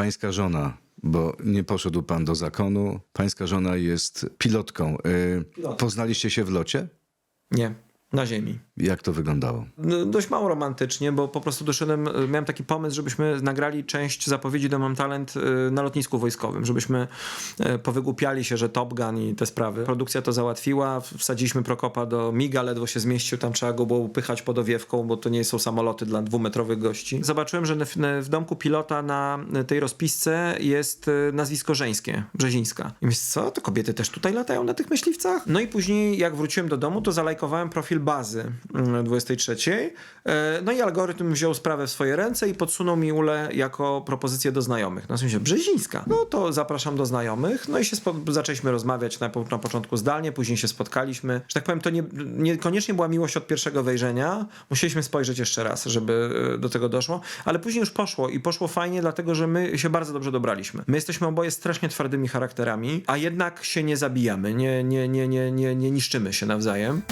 Pańska żona, bo nie poszedł pan do zakonu, pańska żona jest pilotką. Y, Pilotką. Poznaliście się w locie? Nie, na ziemi. Jak to wyglądało? No, dość mało romantycznie, bo po prostu doszedłem, y, miałem taki pomysł, żebyśmy nagrali część zapowiedzi do Mam Talent y, na lotnisku wojskowym, żebyśmy y, powygłupiali się, że Top Gun i te sprawy. Produkcja to załatwiła, wsadziliśmy Prokopa do Miga, ledwo się zmieścił, tam trzeba go było upychać pod owiewką, bo to nie są samoloty dla dwumetrowych gości. Zobaczyłem, że w, domku pilota na tej rozpisce jest nazwisko żeńskie, Brzezińska. I myślę, co, to kobiety też tutaj latają na tych myśliwcach? No i później jak wróciłem do domu, to zalajkowałem profil bazy 23. E, No i algorytm wziął sprawę w swoje ręce i podsunął mi Ulę jako propozycję do znajomych. No w sensie, Brzezińska. No to zapraszam do znajomych. No i się zaczęliśmy rozmawiać na, na początku zdalnie, później się spotkaliśmy. Że tak powiem, to nie, niekoniecznie była miłość od pierwszego wejrzenia. Musieliśmy spojrzeć jeszcze raz, żeby e, do tego doszło. Ale później już poszło i poszło fajnie, dlatego że my się bardzo dobrze dobraliśmy. My jesteśmy oboje strasznie twardymi charakterami, a jednak się nie zabijamy, nie, nie, nie, nie, nie, nie niszczymy się nawzajem.